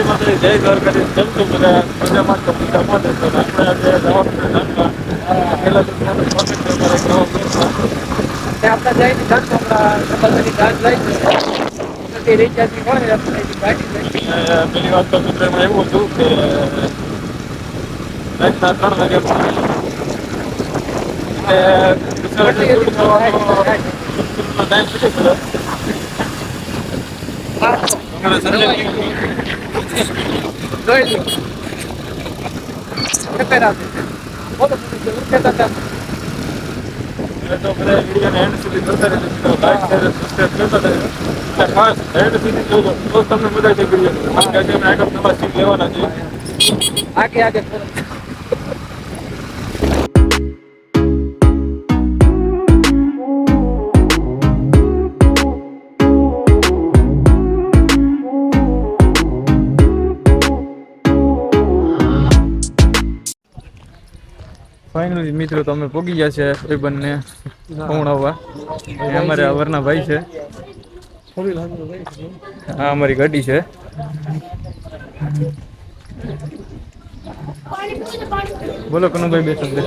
જય માતા જય દ્વારકાધીશ કેમ છો બધા મજામાં તો મજામાં જ છો. આપણે આજે જવાનું ધામમાં. પહેલા તો તમારે સ્વાગત છે અમારા નવા બ્લોગમાં. આપણે જઈને ધનસોમરા ડબલની ગાંઠ લઈ રિચાર્જની હોય આપણે એની ગાડી લઈ જઈએ. અને પેલી વાત તો મિત્રો એમાં એવું હતું કે રાતના ત્રણ વાગે એટલે વિસર્જન શરૂ થવાનો ટાઈમ કેટલો થયો? તમારે સંજય જોઈ લો. બોલો, બોલો, કહેતા હતા. તો બધા વિડીયોને end સુધી જોતા રહેજો. Like, share, subscribe કરતા રહેજો. ખાસ end સુધી જોજો. તો તમને મજા આવશે વિડીયોની. કારણ કે આગળ નવા સીન લેવાના છીએ. આગે આગે ફાઇનલી મિત્રો તમે પોગી ગયા છે એ બંને પહોંચાડવા એ અમારે અવરના ભાઈ છે. આ અમારી ગાડી છે. બોલો કનુભાઈ બે શબ્દ.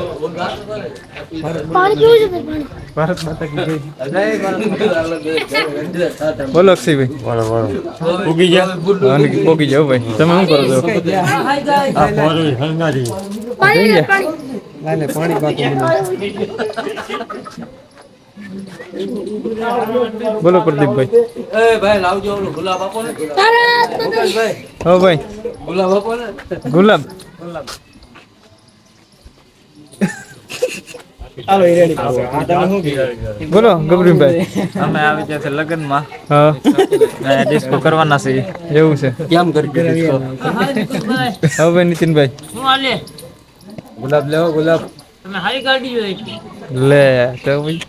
ભારત માતા કી જય. બોલો અક્ષયભાઈ. ઉગી ગયા? અને પોગી જાવ ભાઈ. તમે શું કરો છો? પાણી લે, પાણી બોલો પ્રદીપભાઈ. તારા હાથમાં તો હો ભાઈ. ગુલાબ બોલો ગબરીભાઈ અમે આવી ગયા છે લગ્નમાં. હા. ડિસ્કો કરવાના છે. એવું છે. કેમ કરી હવે ભાઈ નીતિનભાઈ. ગુલાબ લેવો ગુલાબ. લે તો ભાઈ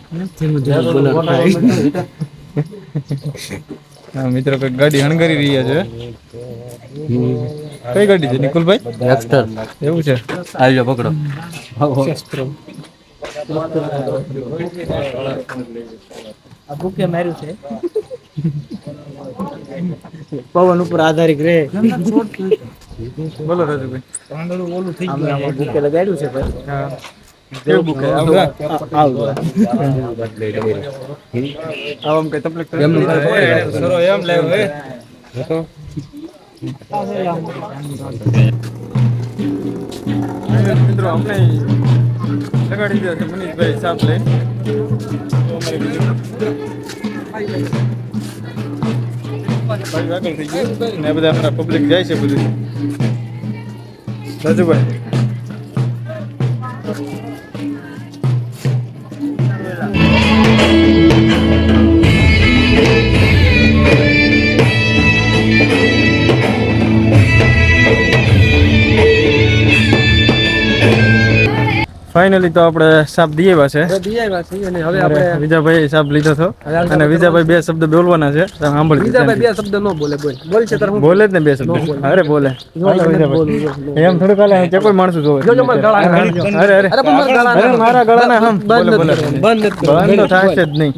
હા મિત્રો કંઈક ગાડી હણગારી રહ્યા છે. કઈ ગાડી છે નિકુલભાઈ? એક્સ્ટર એવું છે? આવી પકડો. આ માર્યું છે. પવન ઉપર આધારિત રહે બોલો રાજુભાઈ. આમાં બુકે લગાડ્યું છે ભાઈ. હા. મિત્રો અમને લગાડી દીધો છે મનીષભાઈ સાપ લઈ. આગળ થઈ ગયું. ને બધા અમારા પબ્લિક જાય છે બધું. રાજુભાઈ ફાઇનલી તો આપણે સાપ એવા છે. અને હવે આપણે વિજાભાઈ સાપ લીધો હતો. અને વિજાભાઈ બે શબ્દ બોલવાના છે. તમે સાંભળી બીજા બે શબ્દ ન બોલે બોલ. બોલ છે તાર બોલે જ ને બે શબ્દ. અરે બોલે. એમ થોડું કાલે જે કોઈ માણસ જોવે. જોજો મારા ગળા અરે અરે અરે. પણ મારા ગળા મારા હમ બંધ તો થશે જ નહીં.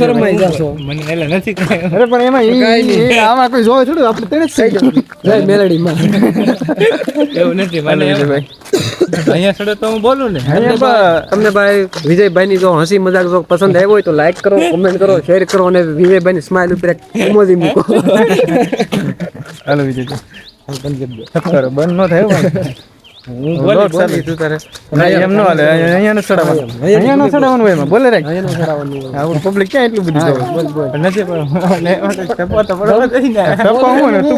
શરમાઈ જાશો? અરે પણ એમાં આમાં કોઈ જોવે થોડું? આપણે તેને જ થઈ મેલડીમાં એવું નથી વિજયભાઈ અહીંયા છોડે તો હું બોલું ને? તમને ભાઈ વિજયભાઈ ની જો હસી મજાક જો પસંદ આવ્યો હોય તો લાઈક કરો કોમેન્ટ કરો શેર કરો અને વિજયભાઈ ની સ્માઈલ ઉપર ઇમોજી મૂકો. હાલો વિજય બંધ ન થાય હો ગઈ બોલી, ન હાલે બોલે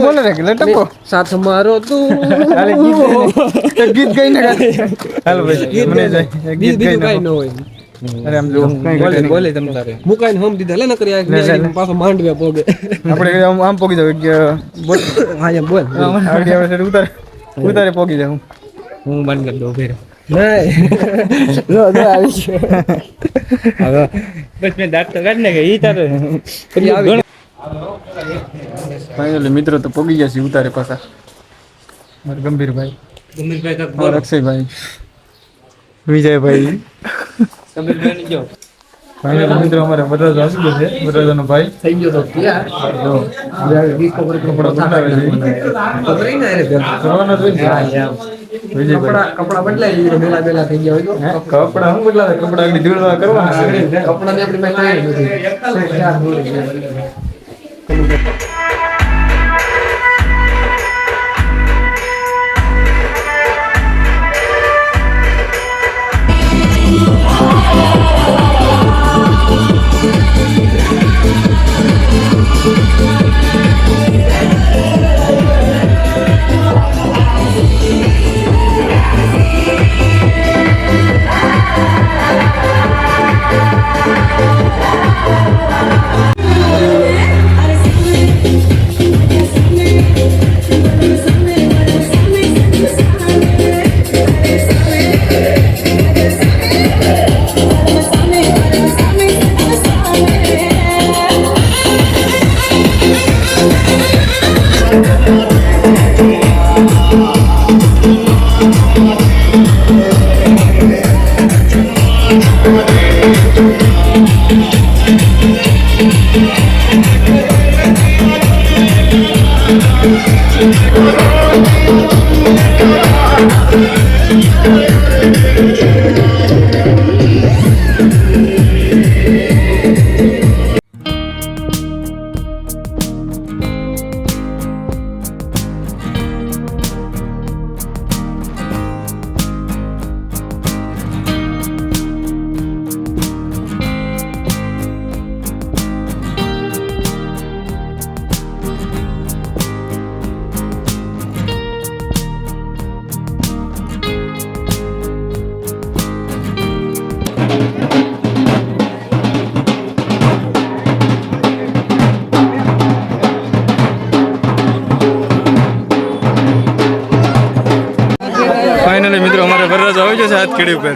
બોલે ગીત ગીત ગાત. ગીત ગાઈને ન હોય. અરે આમ જો કઈ બોલે તમ તારે. મુકાઈને હમ દીધા લે ન કરી લે. પાછો માંડવે પોગે. આપણે આમ આમ પોગી જાવ કે બોલ હા બોલ. આવડી આવે ઉતારે ઉતારે પોગી જાવ. હું બંધ કરી દઉં ફેર. બસ મેં દાંત તો કાઢ નાખે ઈ તારે. ફાઇનલી મિત્રો તો પોગી ગયા છે ઉતારે પાછા. મારા ગંભીરભાઈ. ગમીરભાઈ કાક અક્ષયભાઈ. વિજયભાઈ. ગમીરભાઈ જો. ફાઇનલ મિત્રો અમારે વરરાજો આવી ગયો છે વરરાજાનો ભાઈ. થઈ ગયો તો. જો. છે. ને. કરવાના જ હોય ને. વિજયભાઈ કપડા કપડા બદલાઈ ગયા બેલા થઈ ગયા હોય તો. કપડા શું બદલાવે? કપડાં આગળ ધૂળવા કરવાના કપડા ને આપણી પાસે નથી. Oh, વરરાજો આવી ગયો હાથ કેડી ઉપર?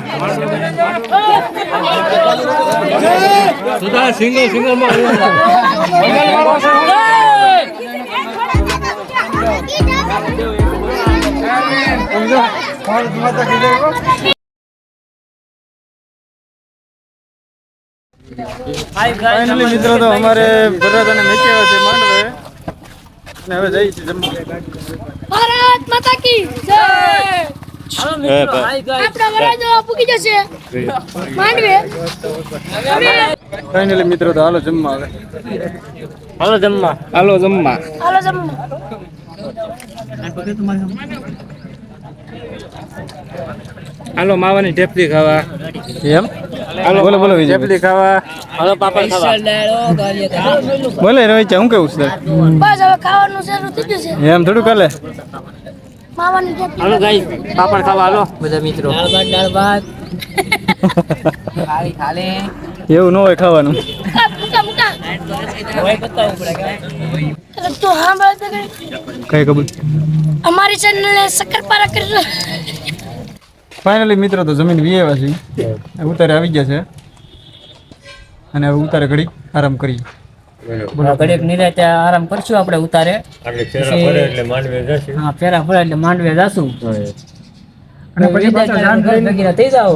સિંગલ સિંગલમાં ફાઇનલી મિત્રો તો અમારે વરરાજાને અને આવ્યા છે માંડવે. અને હવે છીએ જમવા. ભારત માતા કી જય! આપણા વરાજો પૂકી જશે. માંડવે ફાઇનલી મિત્રો તો હાલો જમવા આવે હાલો જમવા. હાલો જમવા. હાલો જમવા. હાલો માવાની ઢેપલી ખાવા. એમ? બોલો બોલો વિજય ઢેપલી ખાવા. હાલો પાપડ ખાવા. બોલે રોહિત હું કેવું છે? બસ હવે ખાવાનું શરૂ થઈ જશે. એમ થોડું કાલે? હાલો ગાઈસ પાપડ ખાવા હાલો. બધા મિત્રો. એવું ન હોય ખાવાનું. ખાલી મુકા અરે તું સાંભળ તો કઈ. ખબર? અમારી ચેનલને શક્કરપારા કરી ફાઇનલી મિત્રો તો જમીન છે ઉતારે આવી ગયા છે. અને હવે ઉતારે ઘડી આરામ કરી ઘડીક નિરાતે આરામ કરશું આપણે ઉતારે. હા ફેરા ફરે એટલે માંડવે જાશું. અને પછી ભેગી થઈ જાવ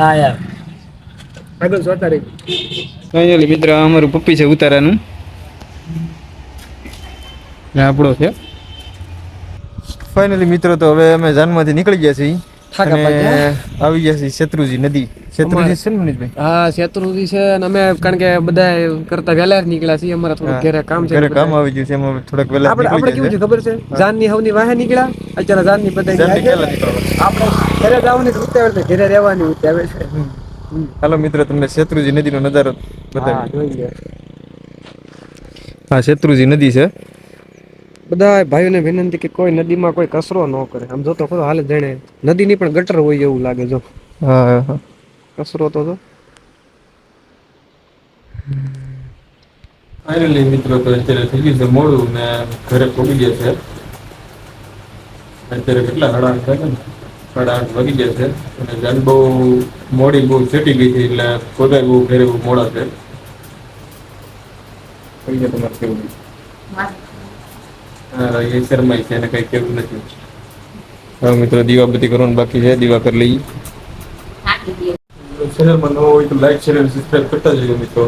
હા યાર. ફાઇનલી મિત્ર અમારું પપ્પી છે ઉતારાનું. ને આપણો છે. ફાઇનલી મિત્રો તો હવે અમે જાનમાંથી નીકળી ગયા છીએ. આવી છીએ શત્રુજી નદી. શત્રુજી છે ને મનીષભાઈ? હા શેત્રુજી છે અને અમે કારણ કે બધા કરતા વહેલા નીકળ્યા છીએ અમારે થોડું ઘરે કામ છે ઘરે કામ આવી ગયું છે એમાં થોડાક વહેલા આપણે આપણે કેવું છે. ખબર છે? જાનની હવની વાહે નીકળ્યા અત્યારે જાનની બધા જાનની પહેલા નીકળવાનું. આપણે ઘરે જવાની ઉતાવળ છે ઘરે રહેવાની ઉતાવળ છે. હાલો મિત્રો તમને શેત્રુજી નદીનો નજારો બતાવી હા શેત્રુજી નદી છે. બધા ભાઈઓને વિનંતી કે કોઈ નદીમાં કોઈ કચરો ન કરે. આમ જોતો ખરો હાલ જાણે નદીની પણ ગટર હોય એવું લાગે જો. કચરો તો જો. ફાઇનલી મિત્રો તો અત્યારે થઈ ગયું છે મોડું ને ઘરે પહોંચી ગયા છે. અત્યારે કેટલા સાડા આઠ થાય ને? સાડા આઠ વાગી ગયા છે. અને જાન બહુ મોડી બહુ સેટી ગઈ હતી એટલે પોતા બહુ ઘરે બહુ મોડા છે. કઈ ગયા તમારે કેવું એ શરમાઈ છે એને કઈ કેવું નથી. હવે મિત્રો દીવાબત્તી કરવાનું બાકી છે. દીવા કરી લઈએ. ચેનલમાં નવો હોય તો લાઈક શેર અને સબસ્ક્રાઇબ કરતા જજો મિત્રો.